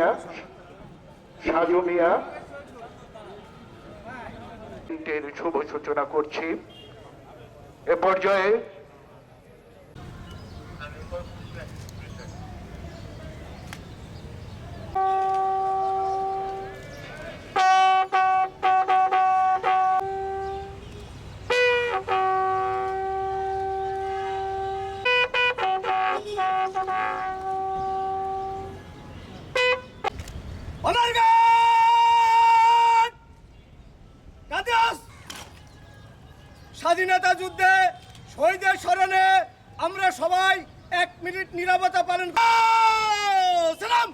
মিয়া সাজু মিয়া শুভ সূচনা করছি। এ পর্যায়ে স্বাধীনতা যুদ্ধে শহীদের স্মরণে আমরা সবাই এক মিনিট নিরাপত্তা পালন সালাম!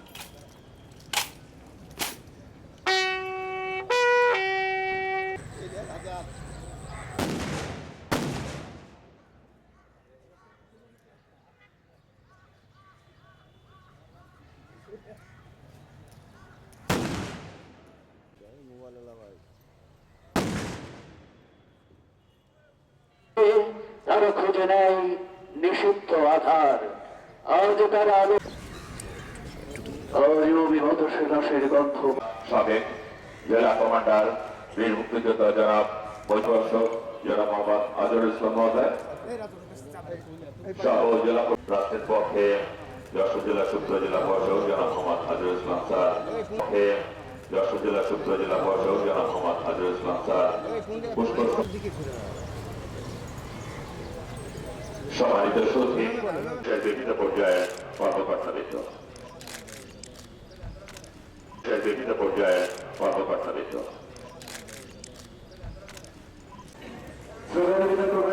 তারা খুঁজে নেয় নিষিদ্ধ আধার। আজ তারা আলো অবিহত সেনাসের গন্ধ। সাবেক জেলা কমান্ডার বীর মুক্তিযোদ্ধা জনাব বৈঠক জনাব মোহাম্মদ আজরুল ইসলাম মহোদয় সহ জেলা রাষ্ট্রের পক্ষে যশোর জেলা সূত্র জেলা পর্ষদ জনাব মোহাম্মদ আজরুল ইসলাম স্যার। পক্ষে যশোর জেলা সূত্র জেলা পর্ষদ জনাব মোহাম্মদ আজরুল ইসলাম স্যার। পুষ্প সম্মানিত বিভিন্ন পর্যায়ে কর্মকর্তাবৃন্দ এর বিভিন্ন পর্যায়ে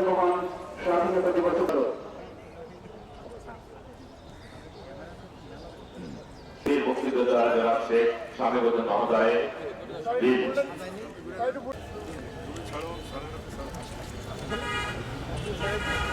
মহান স্বাধীনতা দিবস বীর মুক্তিযোদ্ধা জনাব শেখ স্বামীবদ্ধ মহোদয়